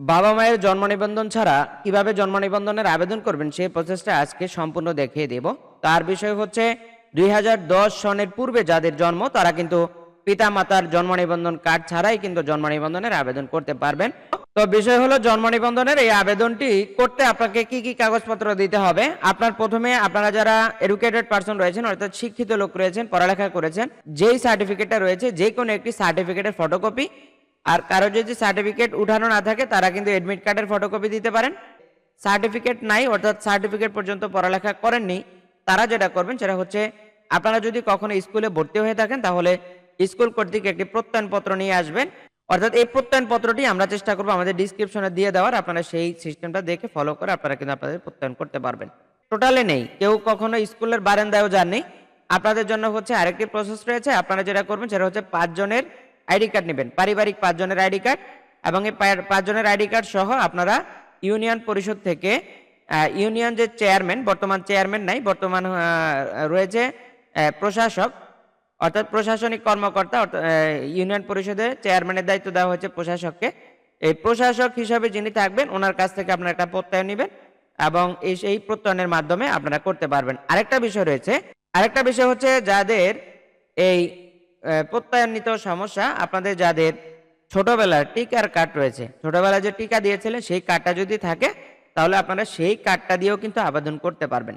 বাবা মায়ের জন্ম নিবন্ধন ছাড়া কীভাবে জন্ম নিবন্ধনের আবেদন করবেন সেই প্রসেসটা আজকে সম্পূর্ণ দেখিয়ে দেব। তার বিষয় হচ্ছে, দুই সনের পূর্বে যাদের জন্ম, তারা কিন্তু পিতা মাতার জন্ম নিবন্ধন কার্ড ছাড়াই কিন্তু জন্ম নিবন্ধনের আবেদন করতে পারবেন। তো বিষয় হলো জন্ম নিবন্ধনের এই আবেদনটি করতে আপনাকে কি কি কাগজপত্র দিতে হবে? আপনার প্রথমে আপনারা যারা এডুকেটেড পার্সন রয়েছেন, অর্থাৎ শিক্ষিত লোক রয়েছেন, পড়ালেখা করেছেন, যেই সার্টিফিকেটটা রয়েছে যে কোনো একটি সার্টিফিকেটের ফটোকপি আর কারও যদি সার্টিফিকেট উঠানো না থাকে, তারা কিন্তু এডমিট কার্ডের ফটোকপি দিতে পারেন। সার্টিফিকেট নাই, অর্থাৎ সার্টিফিকেট পর্যন্ত পড়ালেখা করেননি, তারা যেটা করবেন সেটা হচ্ছে, আপনারা যদি কখনো স্কুলে ভর্তি হয়ে থাকেন, তাহলে স্কুল কর্তৃক একটি প্রত্যয়নপত্র নিয়ে আসবেন। অর্থাৎ এই প্রত্যয়নপত্রটি আমরা চেষ্টা করব আমাদের ডিসক্রিপশনে দিয়ে দেওয়ার, আপনারা সেই সিস্টেমটা দেখে ফলো করে আপনারা কিন্তু আপনাদের প্রত্যয়ন করতে পারবেন। টোটালে নেই, কেউ কখনো স্কুলের বারান্দায়ও যাননি। আপনাদের জন্য হচ্ছে আরেকটি প্রসেস রয়েছে, আপনারা যেটা করবেন সেটা হচ্ছে পাঁচজনের আইডি কার্ড নেবেন, পারিবারিক পাঁচজনের আইডি কার্ড এবং এই পাঁচজনের আইডি কার্ড সহ আপনারা ইউনিয়ন পরিষদ থেকে ইউনিয়ন যে চেয়ারম্যান, বর্তমান চেয়ারম্যান নাই, বর্তমান রয়েছে প্রশাসক, অর্থাৎ প্রশাসনিক কর্মকর্তা ইউনিয়ন পরিষদের চেয়ারম্যানের দায়িত্ব দেওয়া হয়েছে প্রশাসককে। এই প্রশাসক হিসাবে যিনি থাকবেন, ওনার কাছ থেকে আপনারা একটা প্রত্যয়ন নেবেন এবং এই সেই প্রত্যয়নের মাধ্যমে আপনারা করতে পারবেন। আরেকটা বিষয় রয়েছে, আরেকটা বিষয় হচ্ছে যাদের এই আহ, প্রত্যয়নিত সমস্যা আপনাদের যাদের ছোটবেলার টিকার কার্ড রয়েছে ছোটবেলায় যে টিকা দিয়েছিলেন সেই কার্ডটা যদি থাকে তাহলে আপনারা সেই কার্ডটা দিয়েও কিন্তু আবেদন করতে পারবেন।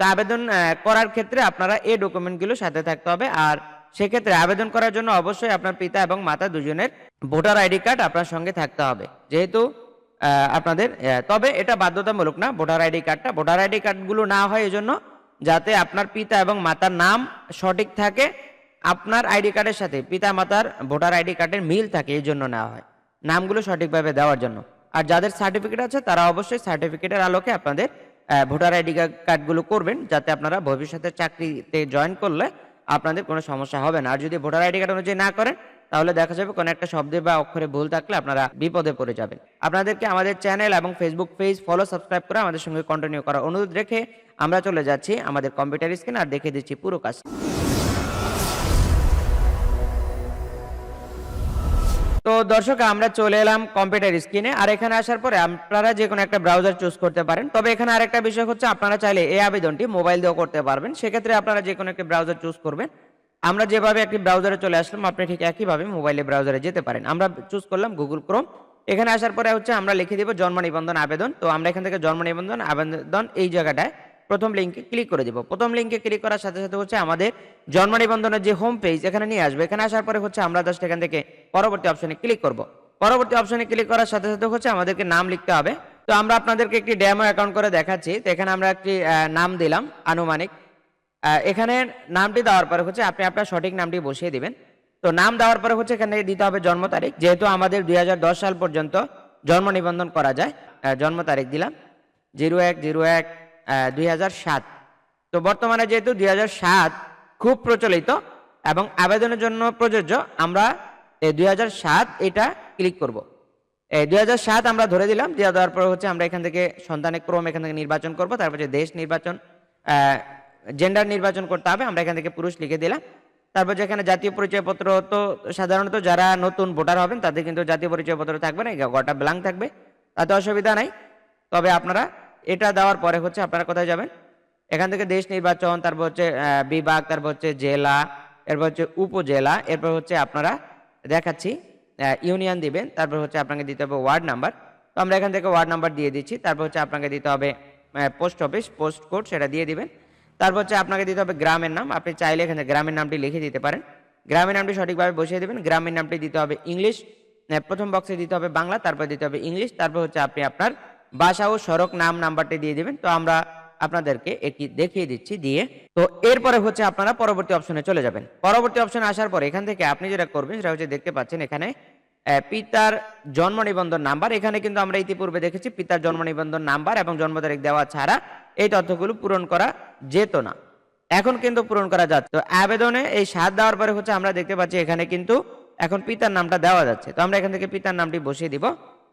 তো আবেদন করার ক্ষেত্রে আপনারা এই ডকুমেন্টগুলো সাথে থাকতে হবে আর সেক্ষেত্রে আবেদন করার জন্য অবশ্যই আপনার পিতা এবং মাতা দুজনের ভোটার আইডি কার্ড আপনার সঙ্গে থাকতে হবে। যেহেতু আপনাদের তবে এটা বাধ্যতামূলক না ভোটার আইডি কার্ডটা। ভোটার আইডি কার্ডগুলো না হয় এজন্য যাতে আপনার পিতা এবং মাতার নাম সঠিক থাকে আপনার আইডি কার্ডের সাথে পিতা মাতার ভোটার আইডি কার্ডের মিল থাকে, এই জন্য নেওয়া হয়। নামগুলো সঠিকভাবে দেওয়ার জন্য। আর যাদের সার্টিফিকেট আছে, তারা অবশ্যই সার্টিফিকেটের আলোকে আপনাদের ভোটার আইডি কার্ডগুলো করবেন, যাতে আপনারা ভবিষ্যতে চাকরিতে জয়েন করলে আপনাদের কোনো সমস্যা হবে না। আর যদি ভোটার আইডি কার্ড অনুযায়ী না করেন, তাহলে দেখা যাবে কোনো একটা শব্দে বা অক্ষরে ভুল থাকলে আপনারা বিপদে পড়ে যাবেন। আপনাদেরকে আমাদের চ্যানেল এবং ফেসবুক পেজ ফলো সাবস্ক্রাইব করে আমাদের সঙ্গে কন্টিনিউ করার অনুরোধ রেখে আমরা চলে যাচ্ছি আমাদের কম্পিউটার স্ক্রিন আর দেখে দিচ্ছি পুরো কাজ তো দর্শক, আমরা চলে এলাম কম্পিউটার স্ক্রিনে আর এখানে আসার পরে আপনারা যে কোনো একটা ব্রাউজার চুজ করতে পারেন। তবে এখানে আরেকটা বিষয় হচ্ছে, আপনারা চাইলে এই আবেদনটি মোবাইল দিয়েও করতে পারবেন। সেক্ষেত্রে আপনারা যে কোনো একটি ব্রাউজার চুজ করবেন। আমরা যেভাবে একটি ব্রাউজারে চলে আসলাম, আপনি ঠিক একইভাবে মোবাইলে ব্রাউজারে যেতে পারেন। আমরা চুজ করলাম গুগল ক্রোম এখানে আসার পরে হচ্ছে, আমরা লিখে দিব জন্ম নিবন্ধন আবেদন। তো আমরা এখান থেকে জন্ম নিবন্ধন, আবেদন এই জায়গাটায় প্রথম লিঙ্কে ক্লিক করে দিব। প্রথম লিঙ্কে ক্লিক করার সাথে সাথে হচ্ছে আমাদের জন্ম নিবন্ধনের যে হোম পেজ এখানে নিয়ে আসবে। এখানে আসার পরে হচ্ছে আমরা জাস্ট এখান থেকে পরবর্তী অপশনে ক্লিক করব। পরবর্তী অপশনে ক্লিক করার সাথে সাথে হচ্ছে আমাদেরকে নাম লিখতে হবে। তো আমরা আপনাদেরকে একটি ড্যামো অ্যাকাউন্ট করে দেখাচ্ছি। তো এখানে আমরা একটি নাম দিলাম, আনুমানিক। এখানে নামটি দেওয়ার পরে হচ্ছে আপনি আপনার সঠিক নামটি বসিয়ে দিবেন। তো নাম দেওয়ার পরে হচ্ছে এখানে দিতে হবে জন্ম তারিখ। যেহেতু আমাদের দুই হাজার দশ সাল পর্যন্ত জন্ম নিবন্ধন করা যায় জন্ম তারিখ দিলাম। জিরো এক জিরো এক দুই হাজার সাত। তো বর্তমানে যেহেতু দুই হাজার সাত খুব প্রচলিত এবং আবেদনের জন্য প্রযোজ্য, আমরা দুই হাজার সাত এটা ক্লিক করব। এই দুই হাজার সাত আমরা ধরে দিলাম, দিয়ে দেওয়ার পর হচ্ছে আমরা এখান থেকে সন্তানের ক্রম এখান থেকে নির্বাচন করব, তারপর হচ্ছে দেশ নির্বাচন জেন্ডার নির্বাচন করতে হবে, আমরা এখান থেকে পুরুষ লিখে দিলাম। তারপর যেখানে জাতীয় পরিচয়পত্র, তো সাধারণত যারা নতুন ভোটার হবেন, তাদের কিন্তু জাতীয় পরিচয়পত্র থাকবে না গোটা ব্ল্যাঙ্ক থাকবে, তাতে অসুবিধা নাই। তবে আপনারা এটা দেওয়ার পরে হচ্ছে আপনারা কোথায় যাবেন? এখান থেকে দেশ নির্বাচন, তারপর হচ্ছে বিভাগ, তারপর হচ্ছে জেলা, এরপর হচ্ছে উপজেলা, এরপর হচ্ছে আপনারা দেখাচ্ছি ইউনিয়ন দিবেন, তারপর হচ্ছে আপনাকে দিতে হবে ওয়ার্ড নাম্বার। তো আমরা এখান থেকে ওয়ার্ড নাম্বার দিয়ে দিচ্ছি, তারপর হচ্ছে আপনাকে দিতে হবে পোস্ট অফিস, পোস্ট কোড, সেটা দিয়ে দিবেন। তারপর হচ্ছে আপনাকে দিতে হবে গ্রামের নাম, আপনি চাইলে এখানে গ্রামের নামটি লিখে দিতে পারেন। গ্রামের নামটি সঠিকভাবে বসিয়ে দেবেন, গ্রামের নামটি দিতে হবে ইংলিশ প্রথম বক্সে দিতে হবে বাংলা, তারপর দিতে হবে ইংলিশ, তারপর হচ্ছে আপনি আপনার বাসা ও সড়ক নাম নাম্বারটি দিয়ে দেবেন। তো আমরা আপনাদেরকে একটি দেখিয়ে দিচ্ছি দিয়ে। তো এরপরে হচ্ছে আপনারা পরবর্তী অপশনে চলে যাবেন। পরবর্তী অপশনে আসার পর এখান থেকে আপনি যেটা করবেন সেটা হচ্ছে দেখতে পাচ্ছেন এখানে পিতার জন্ম নিবন্ধন নাম্বার। এখানে কিন্তু আমরা ইতিপূর্বে দেখেছি পিতার জন্ম নিবন্ধন নাম্বার এবং জন্ম তারিখ দেওয়া ছাড়া এই তথ্যগুলো পূরণ করা যেত না। এখন কিন্তু পূরণ করা যাচ্ছে। তো আবেদনে এই সাত দেওয়ার পরে হচ্ছে আমরা দেখতে পাচ্ছি এখানে কিন্তু এখন পিতার নামটা দেওয়া যাচ্ছে। তো আমরা এখান থেকে পিতার নামটি বসিয়ে দিব।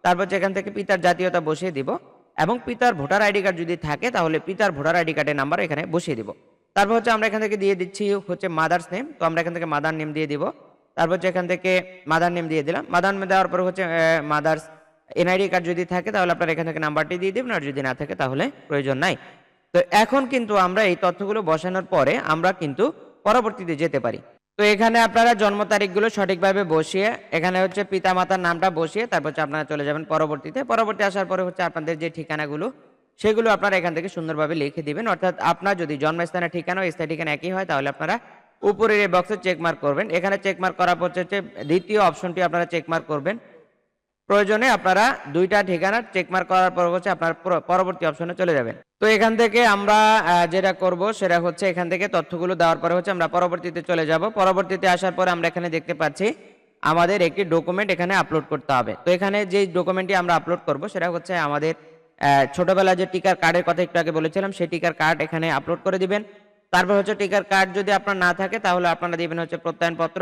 তারপর এখান থেকে পিতার জাতীয়তা বসিয়ে দিব, এবং পিতার ভোটার আইডি কার্ড যদি থাকে, তাহলে পিতার ভোটার আইডি কার্ডের নাম্বার এখানে বসিয়ে দিব। তারপর হচ্ছে আমরা এখান থেকে দিয়ে দিচ্ছি হচ্ছে মাদার্স নেম তো আমরা এখান থেকে মাদার নেম দিয়ে দিব। তারপর হচ্ছে এখান থেকে মাদার নেম দিয়ে দিলাম। মাদার নেম দেওয়ার পর হচ্ছে মাদার্স এনআইডি কার্ড যদি থাকে, তাহলে আপনারা এখান থেকে নাম্বারটি দিয়ে দেবেন, আর যদি না থাকে, তাহলে প্রয়োজন নাই। তো এখন কিন্তু আমরা এই তথ্যগুলো বসানোর পরে আমরা কিন্তু পরবর্তীতে যেতে পারি। তো এখানে আপনারা জন্ম তারিখগুলো সঠিকভাবে বসিয়ে, এখানে হচ্ছে পিতা মাতার নামটা বসিয়ে, তারপর হচ্ছে আপনারা চলে যাবেন পরবর্তীতে। পরবর্তী আসার পরে হচ্ছে আপনাদের যে ঠিকানাগুলো, সেগুলো আপনারা এখান থেকে সুন্দরভাবে লিখে দিবেন। অর্থাৎ আপনার যদি জন্মস্থানের ঠিকানা ও স্থায়ী ঠিকানা একই হয়, তাহলে আপনারা উপরের এই বক্সে চেকমার্ক করবেন। এখানে চেকমার্ক করার পর হচ্ছে দ্বিতীয় অপশনটি আপনারা চেকমার্ক করবেন। প্রয়োজনে আপনারা দুইটা ঠিকানা চেকমার্ক করার পর হচ্ছে আপনার পরবর্তী অপশনে চলে যাবেন। তো এখান থেকে আমরা যেটা করব সেটা হচ্ছে এখান থেকে তথ্যগুলো দেওয়ার পরে হচ্ছে আমরা পরবর্তীতে চলে যাব। পরবর্তীতে আসার পরে আমরা এখানে দেখতে পাচ্ছি আমাদের একটি ডকুমেন্ট এখানে আপলোড করতে হবে। তো এখানে যে ডকুমেন্টটি আমরা আপলোড করব সেটা হচ্ছে আমাদের আহ, ছোটবেলায় যে টিকার কার্ডের কথা একটু আগে বলেছিলাম সেই টিকার কার্ড এখানে আপলোড করে দিবেন। তারপর হচ্ছে টিকার কার্ড যদি আপনার না থাকে তাহলে আপনারা দিবেন হচ্ছে প্রত্যয়নপত্র।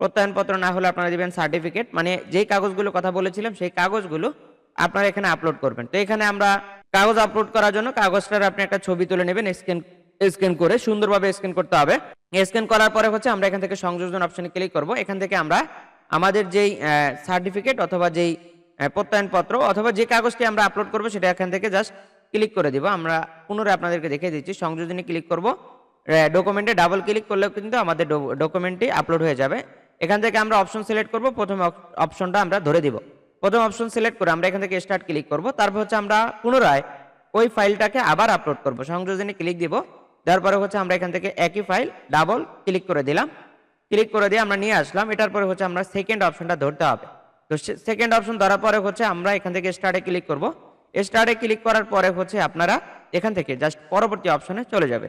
প্রত্যয়নপত্র না হলে আপনারা দিবেন সার্টিফিকেট। মানে যেই কাগজগুলো কথা বলেছিলাম, সেই কাগজগুলো আপনারা এখানে আপলোড করবেন। তো এখানে আমরা কাগজ আপলোড করার জন্য কাগজটার আপনি একটা ছবি তুলে নেবেন স্ক্যান স্ক্যান করে সুন্দরভাবে স্ক্যান করতে হবে। স্ক্যান করার পরে হচ্ছে আমরা এখান থেকে সংযোজন অপশনে ক্লিক করব। এখান থেকে আমরা আমাদের যেই সার্টিফিকেট অথবা যেই প্রত্যয়নপত্র অথবা যে কাগজটি আমরা আপলোড করব সেটা এখান থেকে জাস্ট ক্লিক করে দিব। আমরা পুনরায় আপনাদেরকে দেখিয়ে দিচ্ছি, সংযোজনে ক্লিক করব। ডকুমেন্টে ডাবল ক্লিক করলেও কিন্তু আমাদের ডকুমেন্টটি আপলোড হয়ে যাবে। এখান থেকে আমরা অপশন সিলেক্ট করব। প্রথম অপশনটা আমরা ধরে দিব। প্রথম অপশন সিলেক্ট করে আমরা এখান থেকে স্টার্ট ক্লিক করব। তারপর হচ্ছে আমরা পুনরায় ওই ফাইলটাকে আবার আপলোড করব। সংযোজনে ক্লিক দিব। দেওয়ার পরে হচ্ছে আমরা এখান থেকে একই ফাইল ডাবল ক্লিক করে দিলাম। ক্লিক করে দিয়ে আমরা নিয়ে আসলাম। এটার পরে হচ্ছে আমরা সেকেন্ড অপশনটা ধরতে হবে। তো সেকেন্ড অপশন ধরার পরে হচ্ছে আমরা এখান থেকে স্টার্টে ক্লিক করব। স্টার্টে ক্লিক করার পরে হচ্ছে আপনারা এখান থেকে জাস্ট পরবর্তী অপশনে চলে যাবে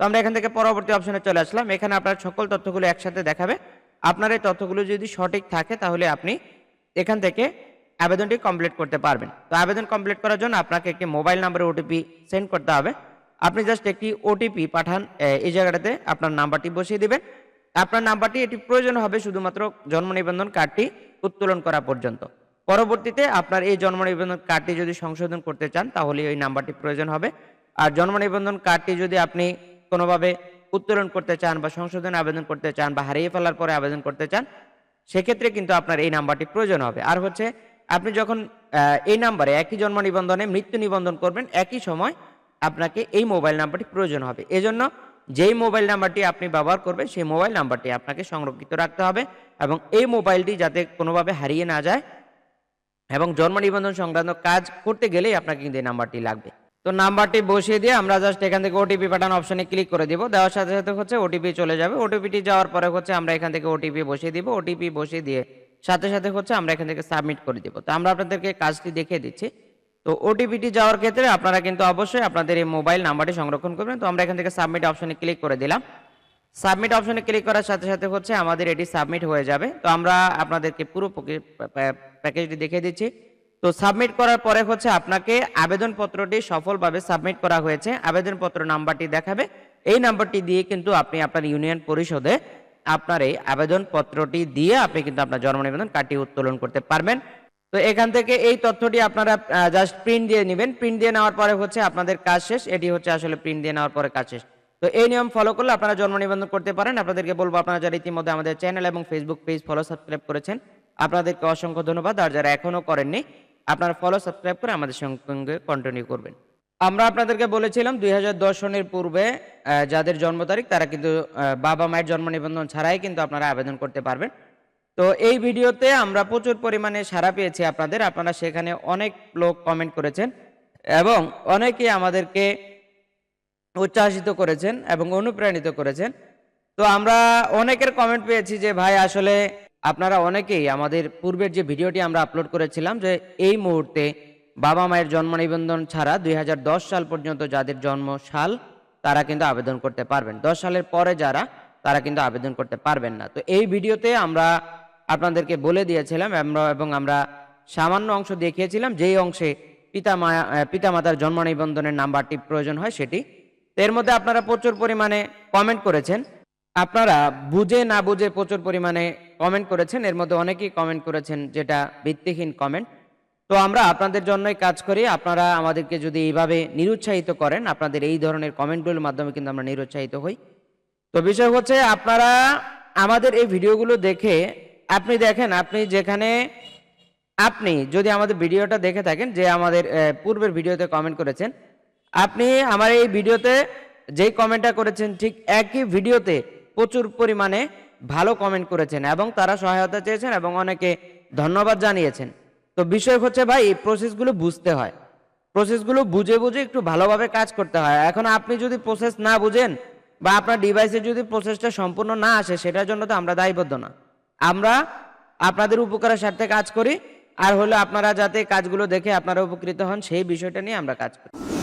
তো আমরা এখান থেকে পরবর্তী অপশনে চলে আসলাম। এখানে আপনার সকল তথ্যগুলো একসাথে দেখাবে। আপনার এই তথ্যগুলো যদি সঠিক থাকে, তাহলে আপনি এখান থেকে আবেদনটি কমপ্লিট করতে পারবেন। তো আবেদন কমপ্লিট করার জন্য আপনাকে একটি মোবাইল নাম্বারে ওটিপি সেন্ড করতে হবে। আপনি জাস্ট একটি ওটিপি পাঠান এই জায়গাটাতে আপনার নাম্বারটি বসিয়ে দিবেন। আপনার নাম্বারটি, এটি প্রয়োজন হবে শুধুমাত্র জন্ম নিবন্ধন কার্ডটি উত্তোলন করা পর্যন্ত। পরবর্তীতে আপনার এই জন্ম নিবন্ধন কার্ডটি যদি সংশোধন করতে চান, তাহলে ওই নাম্বারটি প্রয়োজন হবে। আর জন্ম নিবন্ধন কার্ডটি যদি আপনি কোনোভাবে উত্তোলন করতে চান বা সংশোধনে আবেদন করতে চান বা হারিয়ে ফেলার পরে আবেদন করতে চান, সেক্ষেত্রে কিন্তু আপনার এই নাম্বারটি প্রয়োজন হবে। আর হচ্ছে, আপনি যখন এই নাম্বারে একই জন্ম নিবন্ধনে মৃত্যু নিবন্ধন করবেন, একই সময় আপনাকে এই মোবাইল নাম্বারটি প্রয়োজন হবে। এজন্য যেই মোবাইল নাম্বারটি আপনি ব্যবহার করবেন, সেই মোবাইল নাম্বারটি আপনাকে সংরক্ষিত রাখতে হবে এবং এই মোবাইলটি যাতে কোনোভাবে হারিয়ে না যায় এবং জন্ম নিবন্ধন সংক্রান্ত কাজ করতে গেলেই আপনাকে কিন্তু এই নাম্বারটি লাগবে। তো নাম্বারটি বসিয়ে দিয়ে আমরা জাস্ট এখান থেকে ওটিপি পাঠানো অপশনে ক্লিক করে দিব। দেওয়ার সাথে সাথে হচ্ছে ওটিপি চলে যাবে। ওটিপিটি যাওয়ার পরে হচ্ছে আমরা এখান থেকে ওটিপি বসিয়ে দিব। ওটিপি বসিয়ে দিয়ে সাথে সাথে হচ্ছে আমরা এখান থেকে সাবমিট করে দিব। তো আমরা আপনাদেরকে কাজটি দেখিয়ে দিচ্ছি। তো ওটিপিটি যাওয়ার ক্ষেত্রে আপনারা কিন্তু অবশ্যই আপনাদের এই মোবাইল নাম্বারটি সংরক্ষণ করবেন। তো আমরা এখান থেকে সাবমিট অপশনে ক্লিক করে দিলাম। সাবমিট অপশনে ক্লিক করার সাথে সাথে হচ্ছে আমাদের এটি সাবমিট হয়ে যাবে। তো আমরা আপনাদেরকে পুরো প্যাকেজটি দেখিয়ে দিচ্ছি। তো সাবমিট করার পরে হচ্ছে আপনাকে আবেদনপত্রটি সফলভাবে সাবমিট করা হয়েছে। আবেদনপত্র নাম্বারটি দেখাবে। এই নাম্বারটি দিয়ে কিন্তু আপনি আপনার ইউনিয়ন পরিষদে আপনার এই আবেদনপত্রটি দিয়ে আপনি কিন্তু আপনার জন্ম নিবন্ধন কার্ডটি উত্তোলন করতে পারবেন। তো এখান থেকে এই তথ্যটি আপনারা জাস্ট প্রিন্ট দিয়ে নেবেন। প্রিন্ট দিয়ে নেওয়ার পরে হচ্ছে আপনাদের কাজ শেষ। এটি হচ্ছে আসলে প্রিন্ট দিয়ে নেওয়ার পরে কাজ শেষ। তো এই নিয়ম ফলো করলে আপনারা জন্ম নিবন্ধন করতে পারেন। আপনাদেরকে বলব, আপনারা যারা ইতিমধ্যে আমাদের চ্যানেল এবং ফেসবুক পেজ ফলো সাবস্ক্রাইব করেছেন, আপনাদেরকে অসংখ্য ধন্যবাদ। আর যারা এখনও করেননি আপনারা ফলো সাবস্ক্রাইব করে আমাদের সঙ্গে কন্টিনিউ করবেন। আমরা আপনাদেরকে বলেছিলাম দুই সনের পূর্বে যাদের জন্ম তারিখ, তারা কিন্তু বাবা মায়ের জন্ম নিবন্ধন ছাড়াই কিন্তু আপনারা আবেদন করতে পারবেন। তো এই ভিডিওতে আমরা প্রচুর পরিমাণে সাড়া পেয়েছি আপনাদের। আপনারা সেখানে অনেক লোক কমেন্ট করেছেন এবং অনেকেই আমাদেরকে উচ্ছ্বাসিত করেছেন এবং অনুপ্রাণিত করেছেন। তো আমরা অনেকের কমেন্ট পেয়েছি যে, ভাই, আসলে আপনারা অনেকেই আমাদের পূর্বের যে ভিডিওটি আমরা আপলোড করেছিলাম যে এই মুহূর্তে বাবা মায়ের জন্ম নিবন্ধন ছাড়া দুই হাজার দশ সাল পর্যন্ত যাদের জন্ম সাল, তারা কিন্তু আবেদন করতে পারবেন। দশ সালের পরে যারা, তারা কিন্তু আবেদন করতে পারবেন না। তো এই ভিডিওতে আমরা আপনাদেরকে বলে দিয়েছিলাম, আমরা এবং আমরা সামান্য অংশ দেখিয়েছিলাম যেই অংশে পিতা মায়া পিতামাতার জন্ম নিবন্ধনের নাম্বারটি প্রয়োজন হয় সেটি। এর মধ্যে আপনারা প্রচুর পরিমাণে কমেন্ট করেছেন। আপনারা বুঝে না বুঝে প্রচুর পরিমাণে কমেন্ট করেছেন, এর মধ্যে অনেকেই কমেন্ট করেছেন যেটা ভিত্তিহীন কমেন্ট তো আমরা আপনাদের জন্যই কাজ করি, আপনারা আমাদেরকে যদি এইভাবে নিরুৎসাহিত করেন, আপনাদের এই ধরনের কমেন্টগুলোর মাধ্যমে কিন্তু আমরা নিরুৎসাহিত হই। তো বিষয় হচ্ছে, আপনারা আমাদের এই ভিডিওগুলো দেখে আপনি দেখেন, আপনি যেখানে, আপনি যদি আমাদের ভিডিওটা দেখে থাকেন, যে আমাদের পূর্বের ভিডিওতে কমেন্ট করেছেন, আপনি আমার এই ভিডিওতে যেই কমেন্টটা করেছেন, ঠিক একই ভিডিওতে প্রচুর পরিমাণে ভালো কমেন্ট করেছেন এবং তারা সহায়তা চেয়েছেন এবং অনেকে ধন্যবাদ জানিয়েছেন। তো বিষয় হচ্ছে ভাই, এই প্রসেসগুলো বুঝতে হয়। প্রসেসগুলো বুঝে বুঝে একটু ভালোভাবে কাজ করতে হয়। এখন আপনি যদি প্রসেস না বুঝেন বা আপনার ডিভাইসে যদি প্রসেসটা সম্পূর্ণ না আসে, সেটার জন্য তো আমরা দায়বদ্ধ না। আমরা আপনাদের উপকারের স্বার্থে কাজ করি। আর হলো আপনারা যাতে কাজগুলো দেখে আপনারা উপকৃত হন, সেই বিষয়টা নিয়ে আমরা কাজ করি।